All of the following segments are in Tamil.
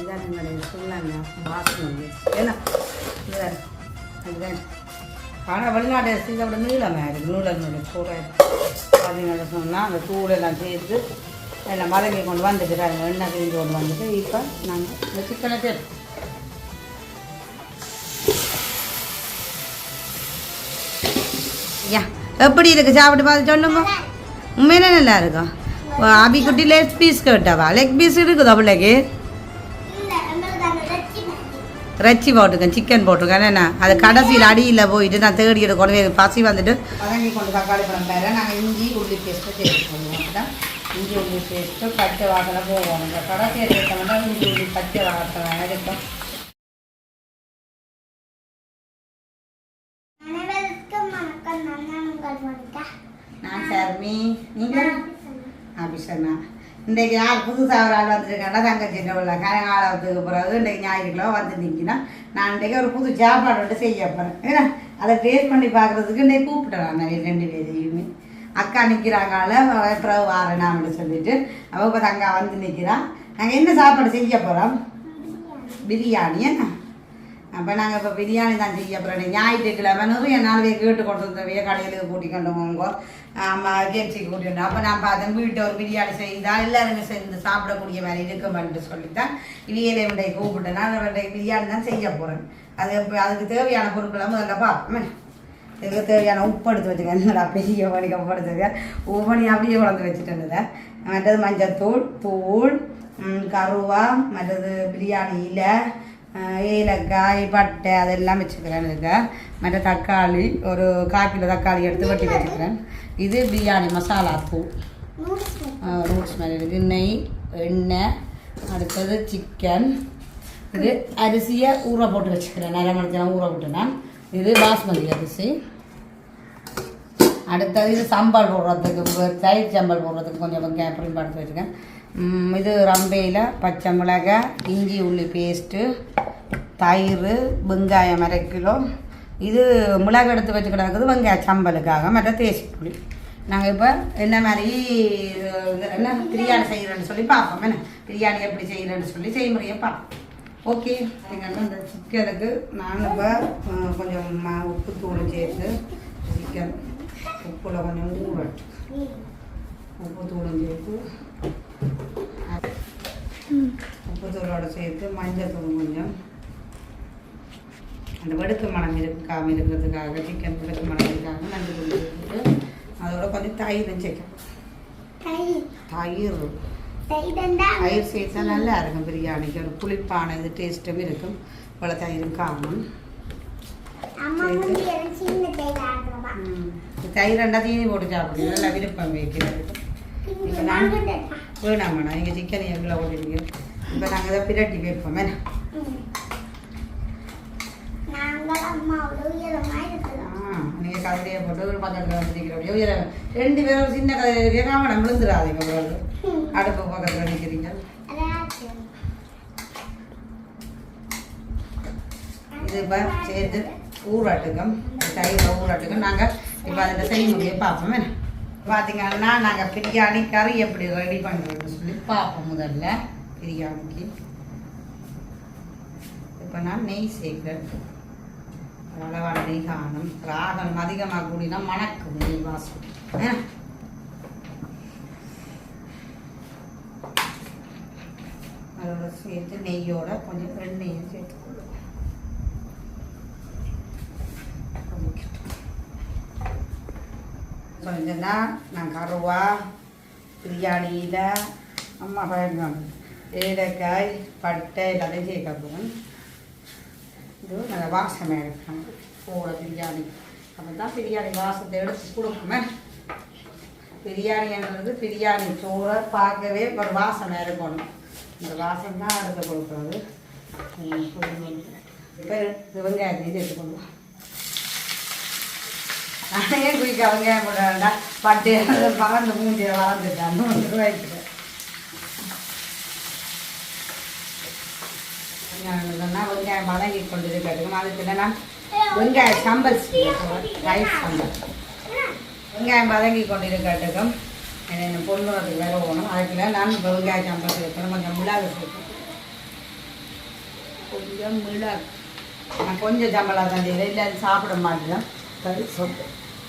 இதான் எங்களுடைய சொன்னாங்க வாசனம் ஏன்னா இதுதான் அதுதான் ஆனால் வெளிநாட்டு அரிசி நீளமாக இருக்குது நூலனுடைய கூட. பார்த்தீங்கன்னா சொன்னால் அந்த தூளெல்லாம் சேர்த்து எல்லாம் வதங்கி கொண்டு வந்துக்கிறாங்க எண்ணெய் கிழிஞ்சு கொண்டு வந்துட்டு இப்போ நாங்கள் இந்த சிக்கனை சேர்த்து யா எப்படி இருக்கு? சாப்பிட்டு பார்த்து சொல்லுங்க. உண்மையிலே நல்லா இருக்கும் அபி குட்டி லெக் பீஸ் கேட்டாவா? லெக் பீஸ் இருக்குதா பிள்ளைக்கு? இறைச்சி போட்டிருக்கேன் சிக்கன் போட்டிருக்கேன். என்ன அது கடைசியில் அடியில் போயிட்டு நான் தேடி கொண்டு போய் பசி வந்துட்டு. வதங்கி கொண்டு தக்காளி பழம் பேர நாங்கள் இஞ்சி உள்ளி பேஸ்ட்டு சேர்த்து போடுவோம் இஞ்சி உள்ளி பேஸ்ட்டு பச்சை வாசனை போவோம். இந்த கடைசியில் சேர்த்தோம்னா இஞ்சி உள்ளி பச்சை வாசனை வணக்கம் நான் சர்மி. நீங்கள் ஆபிஷனா இன்றைக்கு யார் புதுசாக ஒரு ஆள் வந்துருக்காண்டா தங்கச்சி உள்ள கனகாலத்துக்கு பிறகு இன்றைக்கு ஞாயிற்றுக்கிழமை வந்து நிற்கினா நான் இன்றைக்கு ஒரு புது சாப்பாடு வந்து செய்ய போகிறேன் அதை டேஸ்ட் பண்ணி பார்க்குறதுக்கு இன்றைக்கு கூப்பிட்டுறான் நான் ரெண்டு பேரையுமே. அக்கா நிற்கிறாங்கால பிறகு வாரேன் அப்படின்னு சொல்லிட்டு அவள் இப்போ தங்கா வந்து நிற்கிறான் நாங்கள் என்ன சாப்பாடு செய்ய போகிறோம் பிரியாணி என்ன? அப்போ நாங்கள் இப்போ பிரியாணி தான் செய்ய போகிறோம் ஞாயிற்றுக்கிழமை நிறைய நாள் கேட்டு கொண்டு வந்தவைய கடையிலுக்கு கூட்டி கொண்டு போங்க அம்மா கேம்சிக்கு கூட்டி வந்தோம் அப்போ நான் பார்த்தேன் வீட்டை ஒரு பிரியாணி செய்தால் எல்லாருமே சேர்ந்து சாப்பிடக்கூடிய மாதிரி இருக்குமென்ட்டு சொல்லித்தான். இவையிலே விடைய கூப்பிட்டேன். நான் விடைய பிரியாணி தான் செய்ய போகிறேன் அது இப்போ அதுக்கு தேவையான பொருட்களை முதல்ல பார்ப்பேன் இதுக்கு தேவையான உப்பு எடுத்து வச்சுக்கேன் என்னடா பெரிய உப்பு கப்பு எடுத்துருக்கேன் உப்பணி அப்படியே வளர்ந்து வச்சுட்டு மற்றது மஞ்சத்தூள் தூள் கருவா மற்றது பிரியாணி இலை ஏலக்காய் பட்டை அதெல்லாம் வச்சுக்கிறேன் இதுக்கு மற்ற தக்காளி ஒரு கால் கிலோ தக்காளி எடுத்து வெட்டி வச்சுக்கிறேன். இது பிரியாணி மசாலா நூறு ரூட்ஸ் மாதிரி. இருக்குது நெய் எண்ணெய் அடுத்தது சிக்கன் இது அரிசியை ஊற போட்டு வச்சுக்கிறேன். நிறைய மணிக்கெல்லாம் ஊற போட்டுனேன் இது பாஸ்மதி அரிசி. அடுத்தது இது சம்பல் போடுறதுக்கு தயிர் சம்பல் போடுறதுக்கு கொஞ்சம் அப்புறம் படுத்து வச்சுக்கேன் ம், இது ரம்பையில் பச்சை மிளகாய் இஞ்சி உள்ளி பேஸ்ட்டு தயிர் வெங்காயம் அரை கிலோ. இது மிளகு எடுத்து வச்சுக்கிடாக்குது வெங்காய சம்பலுக்காக மற்ற தேசி புளி. நாங்கள் இப்போ என்ன மாதிரி என்ன பிரியாணி செய்கிறேன்னு சொல்லி பார்ப்போம். என்ன? பிரியாணி எப்படி செய்கிறேன்னு சொல்லி செய்முறையை பார்ப்போம். ஓகே. நீங்கள் இந்த சிக்கனுக்கு நான் இப்போ கொஞ்சம் உப்பு தூள் சேர்த்து சிக்கன். உப்புல கொஞ்சம் ஊறட்டு உப்பு தூளும் சேர்த்து உப்பு தூளோட சேர்த்து மஞ்சள் தூள் கொஞ்சம் அந்த வெடுக்கு மனம் இருக்காம இருக்கிறதுக்காக சிக்கன் வெடுக்கு மனம் இருக்காங்க நன்றி தூள் சேர்த்துட்டு அதோட கொஞ்சம் தயிரும் சேர்க்கணும் தயிர் தயிர் தயிர்டா தயிர் சேர்த்தா நல்லா இருக்கும் பிரியாணிக்கு ஒரு புளிப்பான இது டேஸ்ட்டும் இருக்கும் இவ்வளோ தயிரும் காணும் அம்மா முந்தி எனக்கு சின்ன தயிர் ஆடுறவா ம். தயிர் ரெண்டா தீனி போட்டு சாப்பிடுங்க நல்லா விருப்பம் வைக்கிறது இப்போ நான் வேணாம் வேணாம் நீங்கள் சிக்கன் எவ்வளோ போட்டுருங்க இப்போ நாங்கள் இதை பிரட்டி வைப்போம் என்ன நீங்கள் கதையை போட்டு ஒரு பக்கத்தில் வந்துருக்கிறோம் உயர ரெண்டு பேரும் சின்ன கதை கேட்காம நம்ம விழுந்துடாதீங்க பிறகு அடுப்பு பக்கத்தில் நிற்கிறீங்க இது இப்போ சேர்த்து ஊராட்டுக்கம் தயிரில் ஊராட்டுக்கம் நாங்கள் இப்போ அதில் செய்முறையை பார்ப்போம் வேணும் பார்த்தீங்கன்னா நாங்கள் பிரியாணி கறி எப்படி ரெடி பண்ணுறோம்னு சொல்லி பார்ப்போம் முதல்ல. பிரியாணிக்கு. இப்போ நான் நெய் சேர்க்கிறேன். அளவான நெய் காணும். ராகம் அதிகமாக கூடினா மணக்கும் நெய் வாசம். அதோட சேர்த்து நெய்யோட கொஞ்சம் ஃப்ரெண்டையும் சேர்த்து சொன்னா நான் கருவா பிரியாணியில் அம்மா பயன்படுங்க ஏலக்காய் பட்டை எல்லாத்தையும் சேர்க்க போகிறேன் இது நல்ல வாசனை இருக்கும். போட பிரியாணி. அப்போ தான் பிரியாணி வாசத்தை எடுத்து கொடுக்குமே பிரியாணின்றது பிரியாணி சோறை பார்க்கவே ஒரு வாசனை இருக்கணும். இந்த வாசம் தான் எடுத்து கொடுக்குறது. இப்போ இது வெங்காயத்தையும் சேர்த்துக்கொள்வோம் நானே குயிக்க வெங்காயம் போட வேண்டாம். பட்டு பறந்து மூஞ்சியை வளர்ந்துட்டான் வந்து ரூபாய்க்கு வெங்காயம் வெங்காயம் வதங்கி கொண்டு இருக்கிறதுக்கு அதுக்கு நான் வெங்காய சம்பல் ரைஸ் சம்பல். வெங்காயம் வதங்கி கொண்டு இருக்கிறதுக்கும் என்ன பொண்ணுறதுக்கு வேற போகணும். அதுக்குள்ள நான் இப்போ வெங்காய சம்பல் சேர்க்கணும் கொஞ்சம் மிளகு சேர்க்கணும் கொஞ்சம் மிளகு. நான் கொஞ்சம் சம்பளா தான் எல்லாரும் சாப்பிட மாட்டேன். சரி சொட்டு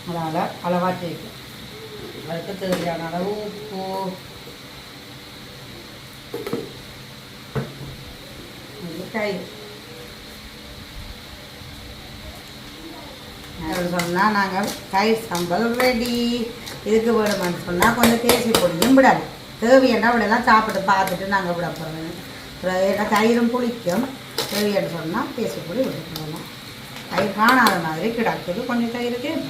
அதனால் அளவாக தேய்க்கும் அதுக்கு தேவையான அளவு உப்பு. தயிர் சொன்னால் நாங்கள் தயிர் சம்பல் ரெடி இதுக்கு வேணுமென்னு சொன்னால் கொஞ்சம் தேசி பொடியும் விடாது தேவையான விடலாம் சாப்பிட்டு பார்த்துட்டு நாங்கள் விட போகிறோம் ஏன்னா தயிரும் புளிக்கும். தேவையான சொன்னால் தேசி பொடி விட்டுக்கலாம் தயிர் காணாத மாதிரி கிடக்குது. கொஞ்சம் தயிர் தேவை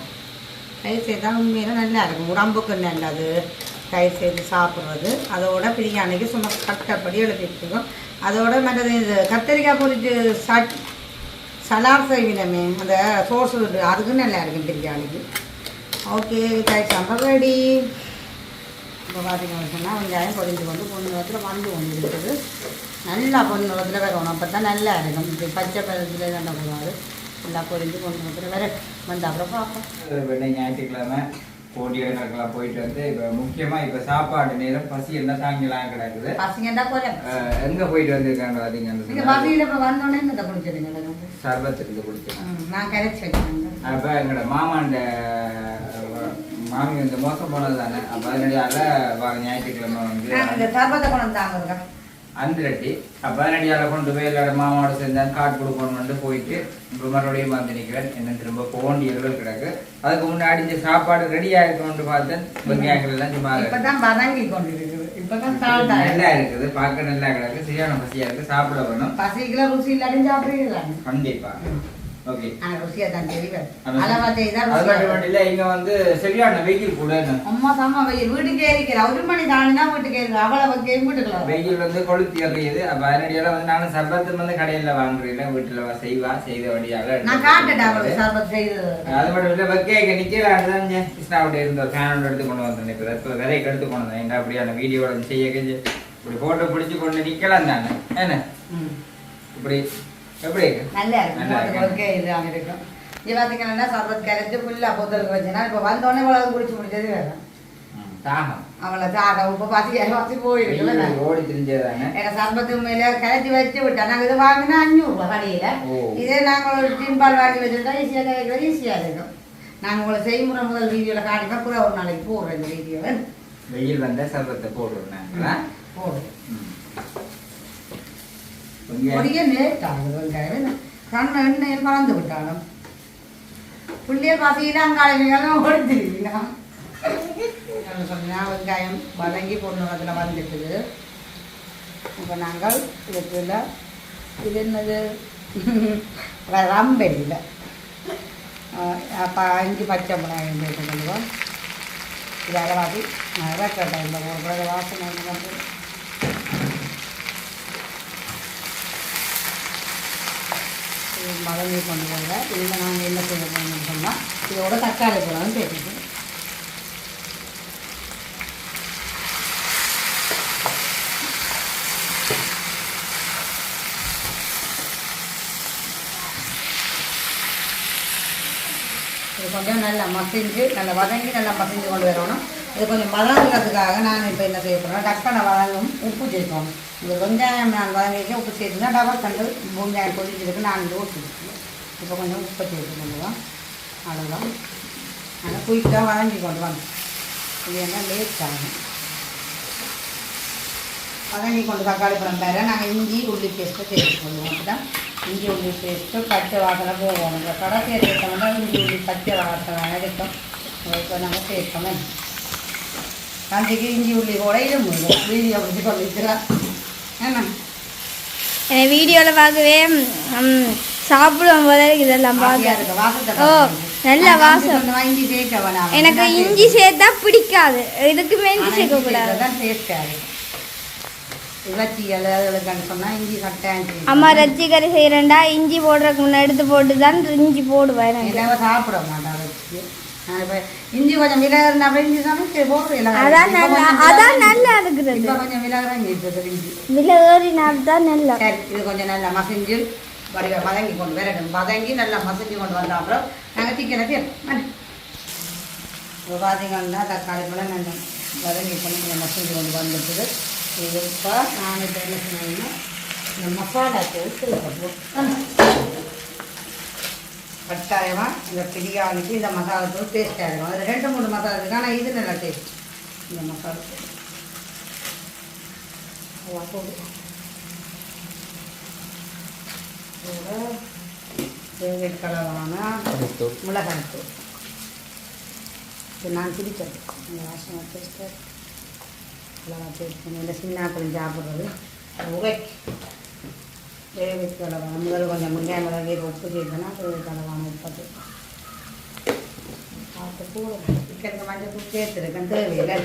தயிர் செய்தால் உண்மையில நல்லா இருக்கும். உடம்புக்கு நல்லது. தயிர் செய்து சாப்பிட்றது. அதோட பிரியாணிக்கு சும்மா கட்டப்படி எழுதிட்டுருக்கோம் அதோட மற்றது இது கத்திரிக்காய் பொறிச்சு சட் சலாட் செய்வினமே அந்த சோர்ஸ் அதுக்கு நல்லா இருக்கும் பிரியாணிக்கு. ஓகே தயிர் சாம்பார் ரெடி இப்போ பார்த்தீங்கன்னு சொன்னால் வெங்காயம் பொரிஞ்சு கொண்டு பொண்ணு நேரத்தில் வந்து கொண்டு இருக்குது. நல்லா பொண்ணு நேரத்தில் வரணும் அப்போ தான் நல்லா இருக்கும். இப்படி பச்சை பழத்தில் கண்டக்கூடாது நல்லா பொரிஞ்சு பொண்ணு நேரத்தில் வர வந்து அப்புறம் பார்ப்போம். வெள்ளை ஞாயிற்றுக்கிழமை போட்டி இடங்களுக்கெல்லாம் போயிட்டு வந்து இப்போ முக்கியமாக இப்போ சாப்பாடு நேரம் பசி என்ன தாங்கலாம் கிடக்குது. பசங்க அஹ் எங்க போயிட்டு வந்திருக்காங்க பார்த்தீங்கன்னு பசங்களை இப்போ வந்தோடனே இந்த குடிச்சிருங்க சர்பத்துக்கு குடிச்சு நான் கரைச்சி வைக்கிறேன் அப்போ எங்களோட மாமாண்ட மாமி வந்து மோசம் போனது தானே அப்போ அதனடியால வா- ஞாயிற்றுக்கிழமை வந்து இந்த சர்பத்தை கொண்டு வந்தாங்க அந்திரட்டி அப்போ அதனடியால கொண்டு போய் எல்லாரோட மாமாவோட சேர்ந்து கார்டு கொடுக்கணும்னு போயிட்டு இப்போ மறுபடியும் வந்து நிற்கிறேன் என்ன திரும்ப போண்டி எழுதல் கிடக்கு. அதுக்கு முன்னாடி இந்த சாப்பாடு ரெடியாக இருக்கணும்னு பார்த்தேன். எல்லாம் சும்மா வதங்கி கொண்டு இருக்குது நல்லா இருக்குது. பார்க்க நல்லா கிடக்கு. சரியான பசியா இருக்கு. சாப்பிட வேணும். பசிக்கல ருசி இல்லாட்டி சாப்பிடுறீங்களா கண்டிப்பா தான் தெரியும் அளவா இல்ல இங்க வந்து சரியான வெயில் கூட அம்மா சம்மா வெயில். வீட்டுக்கே இருக்கிற ஒரு மணி தாண்டினா வீட்டுக்கே இருக்கு. அவ்வளவு கேம் வீட்டுக்குள்ள வெயில் வந்து கொளுத்தி எறியுது. அப்ப அதனடியால வந்து நானும் சர்பத்து வந்து கடையில வாங்குறேன். வீட்டுல செய்வா செய்த வழியாக நான் அவளுக்கு சர்பத் அது மட்டும் இல்ல வெக்கைக்கு நிக்கலான்னு தான் கிருஷ்ணாவுடைய இருந்த ஃபேனோட எடுத்து கொண்டு வந்தேன் இப்ப எடுத்து கொண்டு வந்தேன். என்ன அப்படியான வீடியோட செய்ய இப்படி போட்டோ பிடிச்சு கொண்டு நிக்கலாம் தானே. என்ன. இப்படி எப்படி? நல்லா இருக்கும். ஓகே இது அங்கே இருக்கும் இது பார்த்தீங்கன்னா சர்பத் கரைச்சி ஃபுல்லாக பொத்தலுக்கு வச்சுனா இப்போ வந்தோடனே இவ்வளவு குடிச்சு முடிச்சது வேற. தாகம். அவளை தாக உப்பு பாத்தி வாசி போயிருக்குல்ல வெயில் ஓடி திரிஞ்சதானே ஏன்னா சர்பத்து மேலே கரைச்சி வச்சு விட்டா நாங்கள் இது வாங்கினா அஞ்சூறுரூவா கடையில். இதே நாங்கள் ஒரு டின்பால் வாங்கி வச்சுருந்தா ஈஸியாக கிடைக்கிறது ஈஸியாக இருக்கும் நாங்கள் உங்களை செய்முறை முதல் வீடியோவில் காட்டினா கூட ஒரு நாளைக்கு போடுறோம் இந்த வீடியோவை. வெயில் வந்தா சர்பத்தை போடுறேன் போடுறோம் பொடிய லேட் ஆகுது வெங்காயம் கண்ணு எண்ணெயில் மறந்து விட்டாலும் பிள்ளைய பசியில் அங்காளங்களும் ஓடுத்துருவீங்க சொன்னா வெங்காயம் வதங்கி பொண்ணு அதில் வந்துட்டுது. இப்போ நாங்கள் இதுக்குள்ள இது என்னது? ரம்பெல்ல அப்போ அஞ்சு பச்சை மிளகாய் போட்டுக்கொள்வோம் இது அளவாதி இறக்கட்டேன் இந்த ஒரு வாசனை வந்து இது மதங்கி கொண்டு போங்க இதில் நாங்கள் என்ன செய்ய போகணும்னு சொன்னால் இதோட தக்காளி பழம் சேர்த்துக்கணும் இது கொஞ்சம் நல்லா மசிஞ்சு நல்லா வதங்கி நல்லா மசிஞ்சு கொண்டு வரணும். இது கொஞ்சம் வதங்குறதுக்காக நான் இப்போ என்ன செய்ய போகிறேன் டக்கனை வதங்கும் உப்பு சேர்க்கணும் இந்த வெங்காயம் நான் வதங்கிக்க உப்பு சேர்த்துனா டபர் கண்டு வெங்காயம் பொழிஞ்சிருக்கு நான் இது ஊற்றிருக்கேன் இப்போ கொஞ்சம் உப்பு சேர்த்து கொண்டு வா அவ்வளோதான் ஆனால் குயிக்காக வதங்கி கொண்டு வாங்க. இது என்ன லேட் ஆகும் வதங்கி கொண்டு தக்காளி பழம் பேர நாங்கள் இஞ்சி உள்ளி பேஸ்ட்டை சேர்த்து கொள்வோம் அப்போ தான் இஞ்சி உள்ளி பேஸ்ட்டு பச்சை வாசனை போவோம். இந்த கடைசியை சேர்த்தோம்னா இஞ்சி உள்ளி பச்சை வாசனை எடுத்தோம் இப்போ நாங்கள் சேர்க்கணும் கஞ்சிக்கு இஞ்சி உள்ளி கூட முடியும் வீடியோ முடிச்சு கொண்டு எனக்கு வீடியோவில் பார்க்கவே ம், சாப்பிடும் போதே இதெல்லாம் பார்க்க. ஓ. நல்ல வாசம். எனக்கு இஞ்சி சேர்த்தா பிடிக்காது. இதுக்குமே இஞ்சி சேர்க்கக்கூடாது. அம்மா ரச்சி கறி செய்கிறேன்டா இஞ்சி போடுறதுக்கு முன்னே எடுத்து போட்டு தான் இஞ்சி போடுவேன் சாப்பிட மாட்டான் இஞ்சி கொஞ்சம் விலகிறா இஞ்சி சமைச்சு போடுறேன் அதான் நல்லா அதான் நல்லா இருக்கிறது இப்போ கொஞ்சம் விலகிறாங்க இருக்குது இஞ்சி விலை ஏறினால் தான் நல்லா சரி இது கொஞ்சம் நல்லா மசிஞ்சு வடிவ வதங்கி கொண்டு வரட்டும் வதங்கி நல்லா மசிஞ்சு கொண்டு வந்த அப்புறம் நாங்கள் சிக்கனை தீர்ப்போம் இப்போ பார்த்தீங்கன்னா தக்காளி பழம் நல்லா வதங்கி கொண்டு கொஞ்சம் மசிஞ்சு கொண்டு வந்துட்டுது இது இப்போ நான் இப்போ என்ன சொன்னேன்னா இந்த மசாலா தூள் கட்டாயமாக இந்த பிரியாணிக்கு இந்த மசாலா தூள் டேஸ்ட் ஆகிடும் அது ரெண்டு மூணு மசாலா இருக்குது ஆனால் இது நல்லா டேஸ்ட் இந்த மசாலா. தூள் வேக கலரான மிளகாய் தூள் இது நான் பிடிச்சது இந்த வாசனை டேஸ்ட்டு மிளகாய் டேஸ்ட் பண்ணி இந்த சின்ன ஆப்பிள் சாப்பிட்றது. உரைக்கு. வேக முதல்ல கொஞ்சம் முங்காய் மிளகு உப்பு சேர்த்தோன்னா வேக கலவான உப்பத்து பார்த்து சிக்கனுக்கு மஞ்சள் தூள் சேர்த்துருக்கேன் தேவையில்லை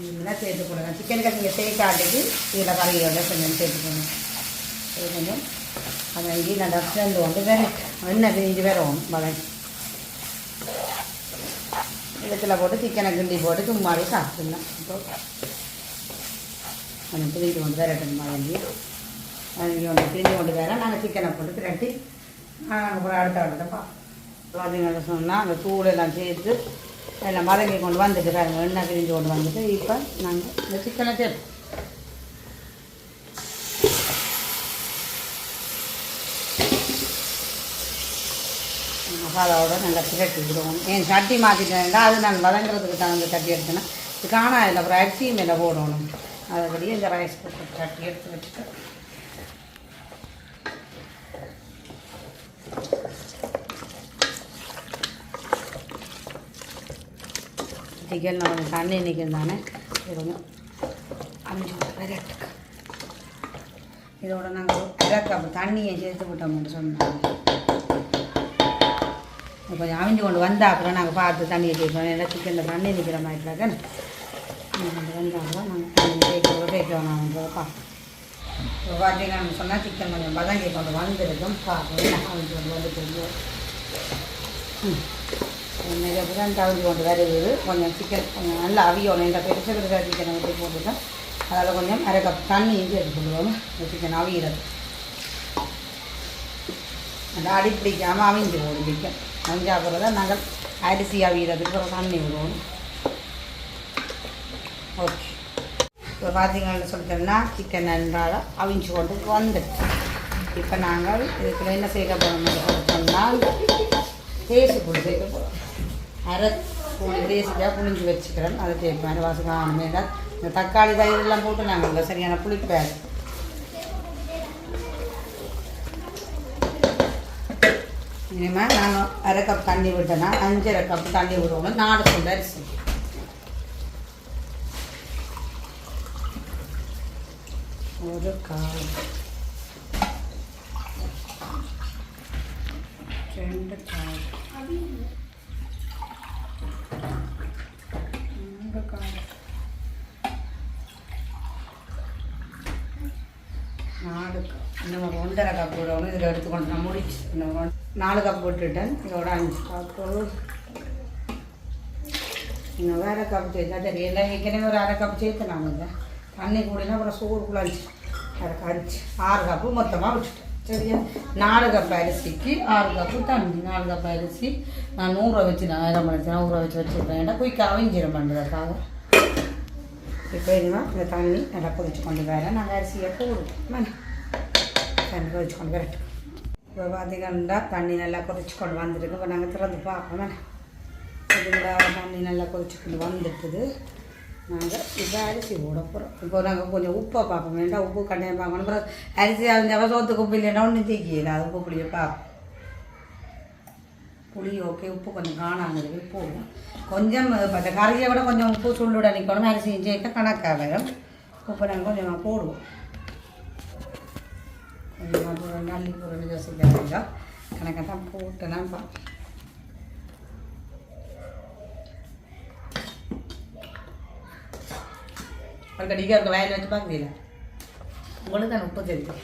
இதெல்லாம் சேர்த்து கொடுங்க சிக்கனுக்கு நீங்கள் சேர்க்காட்டுக்கு இதில் கறியோட கொஞ்சம் சேர்த்துக்கணும் இது கொஞ்சம் அதை இங்கே நல்லா சேர்ந்து வந்து வேற எண்ணெய் பிரிஞ்சு வரும் வதங்கி இடத்துல போட்டு சிக்கனை கிண்டி போட்டு சும்மாவே சாப்பிட்டுலாம் இப்போ கொஞ்சம் பிரிஞ்சு கொண்டு வரட்டும் வதங்கி வதங்கி கொண்டு பிரிஞ்சு கொண்டு வர நாங்கள் சிக்கனை போட்டு திரட்டி நாங்கள் அப்புறம் அடுத்த அடுத்த பார்ப்போம் சொன்னால் அந்த தூள் எல்லாம் சேர்த்து எல்லாம் மதங்கி கொண்டு வந்துட்டு பாருங்க எண்ணெய் பிரிஞ்சு கொண்டு வந்துட்டு இப்போ நாங்கள் இந்த சிக்கனை சேர்ப்போம். மசாலாவோட நல்லா திரட்டி விடுவோம். ஏன் சட்டி மாற்றிட்டேன்டா அது நாங்கள் வதங்குறதுக்கு தகுந்த சட்டி எடுத்தேன்னா இது காணா இல்லை அப்புறம் அரிசியும் மேலே போடணும். அதுபடியே இந்த ரைஸ் போட்டு சட்டி எடுத்து வச்சுட்டு சிக்கன் கொஞ்சம் தண்ணி நிற்கும் தானே? இது கொஞ்சம் அஞ்சு இதோட நாங்கள் அரை கப் தண்ணியை சேர்த்து விட்டோம்னு சொன்னாங்க. கொஞ்சம் அவிஞ்சு கொண்டு வந்தால் அப்புறம் நாங்கள் பார்த்து தண்ணியை சேர்ப்போம் ஏன்னா சிக்கனில் தண்ணி நிற்கிற மாதிரி இருக்காங்க கொண்டு வந்தால் நாங்கள் தண்ணி சேர்க்க நான் வேணாம்ன்றதப்பா இப்போ பார்த்தீங்கன்னு சொன்னால் சிக்கன் கொஞ்சம் பதங்கி கொண்டு வந்திருக்கும். பார்ப்போம் அவிஞ்சு கொண்டு ம் ம் இன்னைக்கு தான் தவிர்த்து கொண்டு வருது கொஞ்சம் சிக்கன் கொஞ்சம் நல்லா அவியணும் இந்த பெருசு பெருசாக சிக்கனை ஊற்றி போட்டுட்டோம். அதில் கொஞ்சம் அரை கப் தண்ணி இஞ்சி எடுத்துக்கொள்வோம் இந்த சிக்கன் அவியிறது. அந்த அடி பிடிக்காமல் அவிஞ்சு போடும் சிக்கன் அவிஞ்சா பிறகு நாங்கள் அரிசி அவியறதுக்கு அப்புறம் தண்ணி விடுவோம். ஓகே இப்போ பார்த்தீங்கன்னு சொல்லிட்டோம்னா சிக்கன் நன்றாக அவிஞ்சு கொண்டு வந்துட்டு. இப்போ நாங்கள் இதுக்குள்ள என்ன சேர்க்க போகிறோம் சொன்னால் தேசு புளி சேர்க்க போகிறோம் அரை புளி தேசிக்காக புளிஞ்சு வச்சுக்கிறேன். அதை சேர்ப்பேன் அரை வாசம் காணுமே இந்த தக்காளி தயிரெல்லாம் போட்டு நாங்கள் இல்லை சரியான புளிப்பேன் இனிமேல் நாங்கள் அரை கப் தண்ணி விட்டேன்னா அஞ்சரை கப் தண்ணி விடுவோம் நாலு சொந்த அரிசி. ஒரு கால். ரெண்டு கால் மூன்று கால் நாலு கப். நம்ம ஒன்றரை கப் விடணும் இதில் எடுத்துக்கொண்டு நான் முடிச்சு. இன்னும் நாலு கப் விட்டுட்டேன் இதோட அஞ்சு கப்பு இன்னும் வேறு கப் சேர்த்தா தெரியல ஏற்கனவே ஒரு அரை கப் சேர்த்துனாங்க நான் தண்ணி கூடினா அப்புறம் சூடு குழஞ்சி. அரை கரிச்சு ஆறு கப்பு மொத்தமாக வச்சுட்டேன். சரியா? நாலு கப் அரிசிக்கு ஆறு கப்பு தண்ணி. நாலு கப் அரிசி நான் நூறுரூவா வச்சு நான் ஆயிரம் மணிச்சு நூறுரூவா வச்சு வச்சுருப்பேன். ஏன்னா குயிக்காக இஞ்சிரம் பண்ணுறதுக்காக இப்போ இனிமே இந்த தண்ணி நல்லா கொதிச்சு கொண்டு வரேன் நாங்கள் அரிசியை போடுவோம். தண்ணி கொதிச்சு கொண்டு வரட்டும். இப்போ பார்த்தீங்கன்னா தண்ணி நல்லா கொதிச்சு கொண்டு வந்துருக்கு. இப்போ நாங்கள் திறந்து பார்ப்போம். இதுங்களா தண்ணி நல்லா கொதிச்சு கொண்டு வந்துட்டுது நாங்கள் இப்போ அரிசி போட போகிறோம் இப்போ நாங்கள் கொஞ்சம் உப்பை பார்ப்போம். வேண்டாம் உப்பு கண்டையம் பார்க்கணும். அப்புறம் அரிசி அவங்க சோத்துக்கு உப்பு இல்லைன்னா ஒன்று தீக்கிது அது உப்பு புளியை பார்ப்போம். புளி ஓகே உப்பு கொஞ்சம் காணாங்கிறது போடும் கொஞ்சம் இப்போ கறியை விட கொஞ்சம் உப்பு சுள்ளுட நிற்கணும் அரிசி சேர்க்க கணக்காக வரும் உப்பு நாங்கள் கொஞ்சமாக போடுவோம் கொஞ்சமாக போடுற நல்லி பொருள் யோசிக்காதீங்க கணக்காக தான் போட்டேன்னா பா ஒரு இருக்க வயலில் வச்சு பார்க்குறீங்களா உங்களுக்கு தான் உப்பு தெரியும்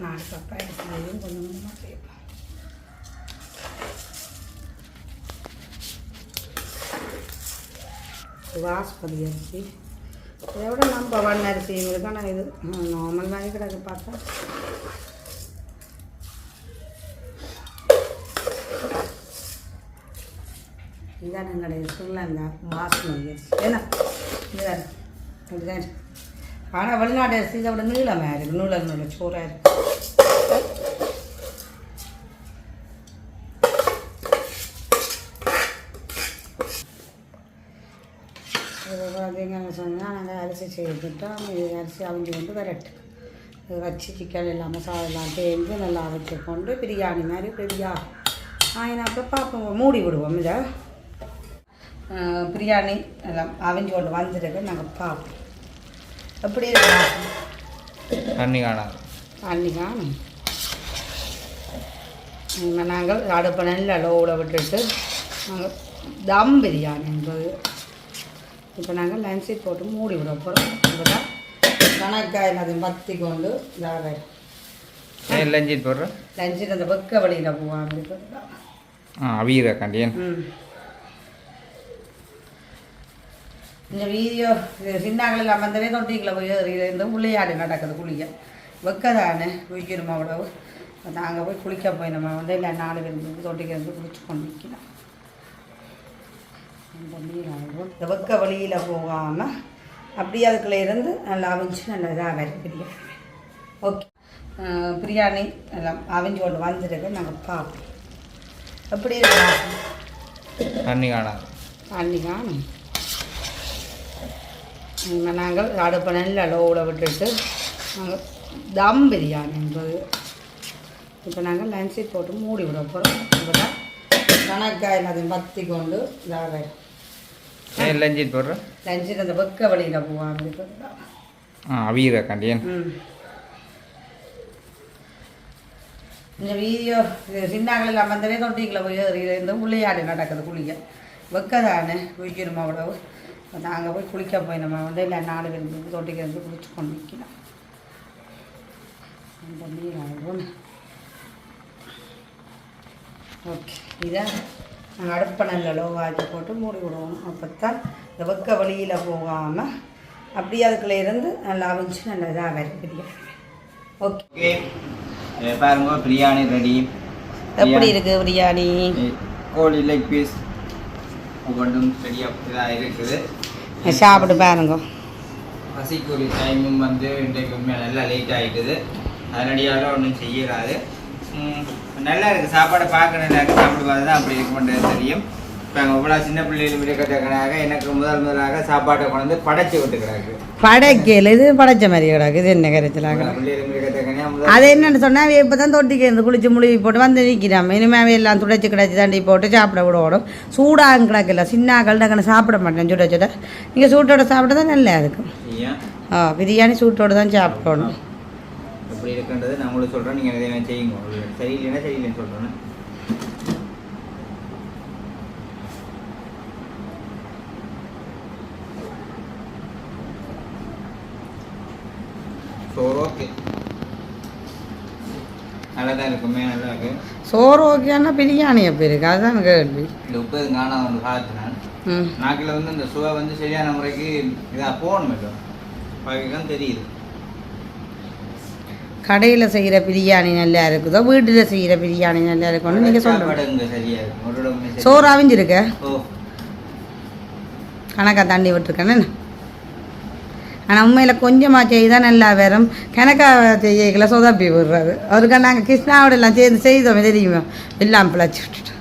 நாலு கப் அரிசியும் கொஞ்சம் கொஞ்சமாக சேர்ப்போம் வாஸ்பதி அரிசி இதை விட நம்ம வண்ண அரிசி இருக்கு ஆனால் இது நார்மல் மாதிரி கிடக்கு பார்த்தா. இதான் எங்களுடைய ஸ்ரீலங்கா பாஸ்மதி அரிசி ஏன்னா அப்படிதான் ஆனால் வெளிநாட்டு அரிசி இதை விட நீளமாக இருக்குது நூலர் நூல சோறாக இருக்கு. பார்த்தீங்கன்னு சொன்னால் நாங்கள் அரிசி செய்துட்டோம் இது அரிசி அவிஞ்சு கொண்டு விரட்டு இது வச்சு சிக்கன் இல்லாமல் சாதம் எல்லாம் தேர்ந்து நல்லா அவிச்சு கொண்டு பிரியாணி மாதிரி பெரியா. ஆயினாப்போ பார்ப்போம் மூடி விடுவோம் இதை. பிரியாணி எல்லாம் அவிஞ்சு கொண்டு வந்துருக்கு. நாங்கள் பார்ப்போம் எப்படி இருக்கு? தண்ணி காணாது அன்னிக்கான நாங்கள் அடுப்பை நல்ல லோவில் விட்டுட்டு நாங்கள் தம் பிரியாணி என்பது. இப்போ நாங்கள் லன்சி போட்டு மூடி விட போகிறோம் இப்போ தான் கணக்காய் எல்லாத்தையும் பற்றி கொண்டு இதாக. ஏன் லஞ்சிட் போடுற? லஞ்சுக்கு அந்த வெக்க வழியில் அப்படி ஆ அவியிற கண்டியன். ம். இந்த வீடியோ சின்னாக்கள் வந்தவே தொட்டிக்கில் போய் இருந்து விளையாடு நடக்குது குளிக்க வெக்கதானே குளிக்கணுமா அவ்வளவு நாங்கள் போய் குளிக்க போய் நம்ம வந்து இல்லை நாலு பேர் இருந்து தொட்டிக்கு இருந்து குளிச்சு கொண்டு நிற்கலாம் இந்த வெக்க வழியில் போகாமல் அப்படியே அதுக்குள்ளே இருந்து நல்லா அவிஞ்சு நல்லா இதாக வரும் பிரியாணி ஓகே பிரியாணி எல்லாம் அவிஞ்சு கொண்டு வந்துருக்கு நாங்கள் பார்ப்போம் எப்படி இருக்கு தண்ணி காணாது அன்னிக்கான நாங்கள் அடுப்பை நல்ல லோவில் விட்டுட்டு நாங்கள் தம் பிரியாணி என்பது. இப்போ நாங்கள் லன்சி போட்டு மூடி விட போகிறோம் இப்போ தான் கணக்காய் எல்லாத்தையும் பற்றி கொண்டு இதாக ஏன் லஞ்சிட் போடுற? லஞ்சுக்கு அந்த வெக்க வழியில் அப்படி ஆ அவியிற கண்டியன். இந்த வீடியோ சின்னாக்கள் எல்லாம் வந்தவே தொட்டிக்கில் போய் இருந்து விளையாடு நடக்குது குளிக்க. வெக்கதானே குளிக்கணுமா அவ்வளவு? நாங்கள் போய் குளிக்க போய் நம்ம வந்து இல்லை நாலு பேர் இருந்து தொட்டிக்கு இருந்து குளிச்சு கொண்டு நிற்கலாம் இந்த நீராகும் ஓகே இதை நாங்கள் அடுப்பை நல்ல லோவாக்கி போட்டு மூடி விடுவோம். அப்போ தான் இந்த வெக்க வழியில் போகாமல் அப்படியே அதுக்குள்ளே இருந்து நல்லா அவிஞ்சு நல்லா இதாக வரும் பிரியாணி ஓகே பாருங்க பிரியாணி ரெடி எப்படி இருக்கு பிரியாணி? கோழி லெக் பீஸ் ஒவ்வொன்றும் ரெடியாக இதாக இருக்குது. சாப்பிட்டு பாருங்க. பசிக்குரிய டைமும் வந்து இன்றைக்கு உண்மையாக நல்லா லேட் ஆகிட்டுது அதனடியால் ஒன்றும் செய்யலாது ம், நல்லா இருக்குது சாப்பாடை பார்க்க நல்லா இருக்குது சாப்பிட்டு பார்த்து தான் அப்படி இருக்குன்றது தெரியும். இப்போ இவ்வளோ சின்ன பிள்ளைகள் விடுக்கட்டக்கனாக எனக்கு முதல் முதலாக சாப்பாட்டை கொண்டு படைச்சி விட்டுக்கிறாங்க படைக்கல. இது படைச்ச மாதிரி கிடக்கு. இது என்ன முதல் அது என்னன்னு சொன்னா இப்போ தான் தொட்டிக்கு இருந்து குளிச்சு முழுகி போட்டு வந்து நிற்கிறாம இனிமேல் எல்லாம் துடைச்சி கிடச்சி தண்டி போட்டு சாப்பிட விடணும் சூடாக கிடக்கல. சின்ன கண்டக்கன சாப்பிட மாட்டேன் சுட சுட. நீங்கள் சூட்டோட சாப்பிட தான் நல்லா இருக்கும். ஆ பிரியாணி சூட்டோட தான் சாப்பிடணும். எப்படி இருக்குன்றது நான் உங்களுக்கு சொல்கிறேன் நீங்கள் சரியில்லைன்னா சரியில்லைன்னு சொல்கிறேன் ஓகே. நல்லா தான் இருக்குமே நல்லா இருக்கு. சோறு ஓகேன்னா பிரியாணி எப்படி இருக்கு அதுதான் கேள்வி. இந்த உப்பு எதுவும் காணாம வந்து பார்த்து நான் ம். நாக்கில் வந்து இந்த சுவை வந்து சரியான முறைக்கு இதாக போகணும் இல்லை பாக்கிதான் தெரியுது. கடையில் செய்கிற பிரியாணி நல்லா இருக்குதோ வீட்டில் செய்கிற பிரியாணி நல்லா இருக்கும்னு நீங்கள் சொல்லுங்க. சாப்பாடு இங்கே சரியா இருக்கும் ஒரு இடமே சரி. சோறு அவிஞ்சிருக்க? ஓ. கணக்காக தண்ணி விட்டுருக்கேன்னு ஆனால் உண்மையில் கொஞ்சமாக செய்தால் நல்லா வரும். கணக்காக செய்யல சொதப்பி விடுறாரு அவருக்கு நாங்கள் கிருஷ்ணாவோட எல்லாம் சேர்ந்து செய்தோம் தெரியுமா? எல்லாம் பிழைச்சி விட்டுட்டோம்.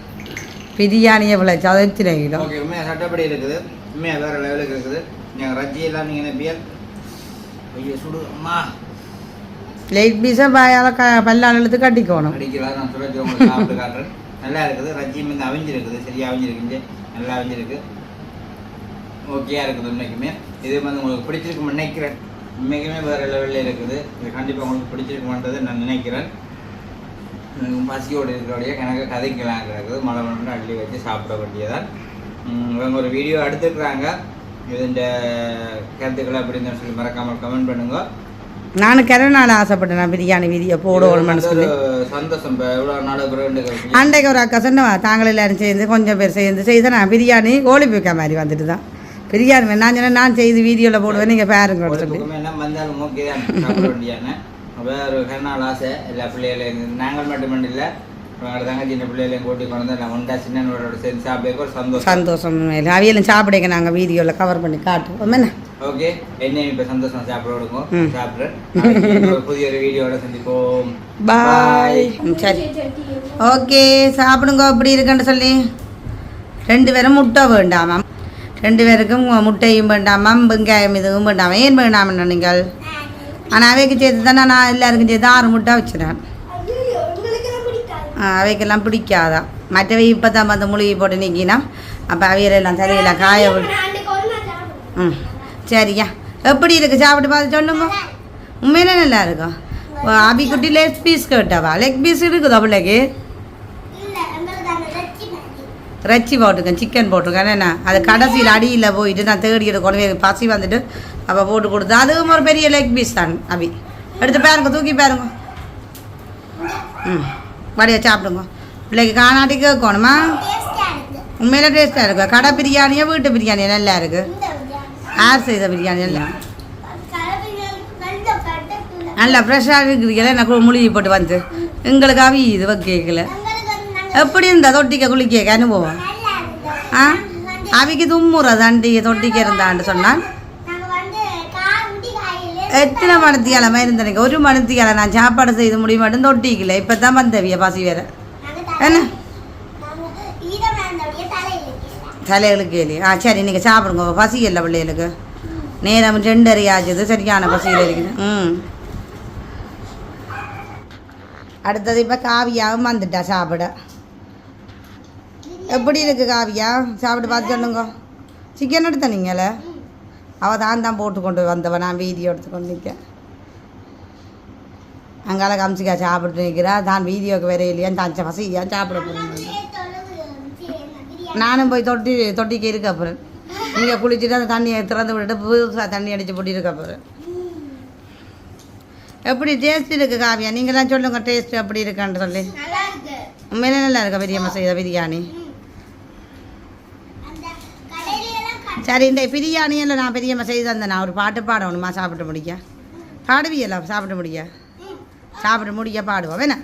பிரியாணியை பிழைச்சி அதை எத்தனை கிலோ உண்மையாக சட்டப்படி இருக்குது. உண்மையாக வேறு லெவலுக்கு இருக்குது. நீங்கள் ரஜ்ஜி எல்லாம் நீங்கள் நினைப்பியல் ஐயோ சுடு அம்மா. லைட் பல்லால் எடுத்து கட்டிக்கணும். அடிக்கலாம் நான் சுரஜி உங்களுக்கு சாப்பிட்டு காட்டுறேன். நல்லா இருக்குது. ரஜ்ஜியும் வந்து அவிஞ்சிருக்குது. சரியா அவிஞ்சிருக்கு நல்லா அவிஞ்சிருக்கு. ஓகேயா இருக்குது உண்மைக்குமே. இது வந்து உங்களுக்கு பிடிச்சிருக்கும் நினைக்கிறேன். உண்மைக்குமே வேறு லெவலில் இருக்குது. இது கண்டிப்பாக உங்களுக்கு பிடிச்சிருக்குமான்றதை நான் நினைக்கிறேன். பசியோடு இருக்கிறோடைய கணக்கு கதைக்கலாம் இருக்குது. மழை மழை அள்ளி வச்சு சாப்பிட வேண்டியதான் இவங்க ஒரு வீடியோ எடுத்துக்கிறாங்க இதுன்ற கருத்துக்களை அப்படின்னு சொல்லி மறக்காமல் கமெண்ட் பண்ணுங்க. நானும் கருநாள் ஆசைப்பட்டேன். நான் பிரியாணி வீடியோ போடுவோம்னு சொல்லி சந்தோஷம். அன்றைக்கு ஒரு அக்கா சொன்னவா தாங்கள் எல்லாரும் சேர்ந்து கொஞ்சம் பேர் சேர்ந்து செய்து நான் பிரியாணி கோழி பிக்க மாதிரி வந்துட்டு தான் வேணும். நான் சொன்னேன் நான் செய்து வீடியோவில் போடுவேன் நீங்கள் பாருங்க சொல்லி. வந்தாலும் ஓகே தான் வேற கருநாள் ஆசை எல்லா பிள்ளைகளையும் நாங்கள் மட்டும் இல்லை சந்தோஷம். சந்தோஷம் அவியலும் சாப்பிடுங்க நாங்கள் வீடியோவில் கவர் பண்ணி காட்டுவோம். என்ன? ஓகே என்னையும் இப்ப சந்தோஷமா சாப்பிட விடுங்க. ம். சாப்பிடுறேன். புதிய ஒரு வீடியோட சந்திப்போம். பாய் சரி. ஓகே சாப்பிடுங்க அப்படி இருக்குன்னு சொல்லி. ரெண்டு பேரும் முட்டை வேண்டாமாம் ரெண்டு பேருக்கும் முட்டையும் வேண்டாமாம் வெங்காயம் இதுவும் வேண்டாம். ஏன் வேண்டாம் நீங்கள்? ஆனால் அவைக்கு சேர்த்து தானே நான் எல்லாருக்கும் சேர்த்து ஆறு முட்டை வச்சுறேன். அவைக்கெல்லாம் பிடிக்காதான் மற்றவை இப்போ தான் வந்து முழுகி போட்டு நிற்கினா அப்போ அவையிலெல்லாம் சரியில்லை காய விட்டு ம் சரியா. எப்படி இருக்கு? சாப்பிட்டு பார்த்து சொல்லுங்க. உண்மையிலே நல்லா இருக்கும் ஓ, அபி குட்டி லெக் பீஸ் கேட்டாவா? லெக் பீஸ் இருக்குதா பிள்ளைக்கு? இறைச்சி போட்டுருக்கேன் சிக்கன் போட்டிருக்கேன் என்ன அது கடைசியில் அடியில் போயிட்டு நான் தேடி எடுக்கணும். பசி வந்துட்டு அப்போ போட்டு கொடுத்து அதுவும் ஒரு பெரிய லெக் பீஸ் தான் அபி. எடுத்து பாருங்க தூக்கி பாருங்க. ம் வடியா சாப்பிடுங்க. பிள்ளைக்கு காணாட்டி கேட்கணுமா? உண்மையில டேஸ்ட்டாக இருக்கு. கடை பிரியாணியா வீட்டு பிரியாணியா நல்லா இருக்கு. யார் செய்த பிரியாணி நல்லா? நல்லா ஃப்ரெஷ்ஷாக இருக்கிறீங்களா எனக்கு முழுகி போட்டு வந்து. எங்களுக்கு அவி இது கேட்கல எப்படி இருந்தா தொட்டிக்க குளிக்க அனுபவம் ஆ அவைக்கு தும்முற தண்டி தொட்டிக்க இருந்தான்னு சொன்னான் எத்தனை மணத்தியாலமா இருந்தனுங்க ஒரு மணத்தியால நான் சாப்பாடு செய்து முடிய மாட்டேன் தொட்டிக்கல இப்போ தான் வந்தவிய பசி வேற என்ன தலைகளுக்கு கேள்வி ஆ சரி நீங்கள் சாப்பிடுங்க பசி இல்லை பிள்ளைகளுக்கு நேரம் ரெண்டரை ஆச்சுது சரியான பசியில் இருக்குது ம் அடுத்தது இப்போ காவியாகவும் வந்துட்டா சாப்பிட எப்படி இருக்கு காவியா? சாப்பிட்டு பார்த்து சொல்லுங்க. சிக்கன் எடுத்த நீங்களே? அவள் தான் தான் போட்டு கொண்டு வந்தவன் நான் வீடியோ எடுத்து கொண்டு நிற்க அங்கால கம்சிக்கா சாப்பிட்டு நிற்கிறா தான் வீடியோக்கு வேற இல்லையான்னு தான் பசி ஏன் சாப்பிட போகிறேன் நானும் போய் தொட்டி தொட்டிக்கு இருக்க போகிறேன் நீங்கள் குளிச்சுட்டு அந்த தண்ணியை திறந்து விட்டுட்டு புதுசாக தண்ணி அடித்து போட்டு இருக்க போகிறேன் எப்படி டேஸ்ட் இருக்கு காவியா? நீங்களாம் சொல்லுங்க டேஸ்ட் எப்படி இருக்குன்னு சொல்லி. உண்மையிலே நல்லா இருக்கா பெரியம்மா செய்த பிரியாணி? சரி இந்த பிரியாணியில் நான் பெரியம்மா செய்து தந்தேன். நான் ஒரு பாட்டு பாடணுமா? சாப்பிட்டு முடிக்க. பாடுவியல்ல சாப்பிட்டு முடிக்க? சாப்பிட்டு முடிக்க பாடுவோம். வேணா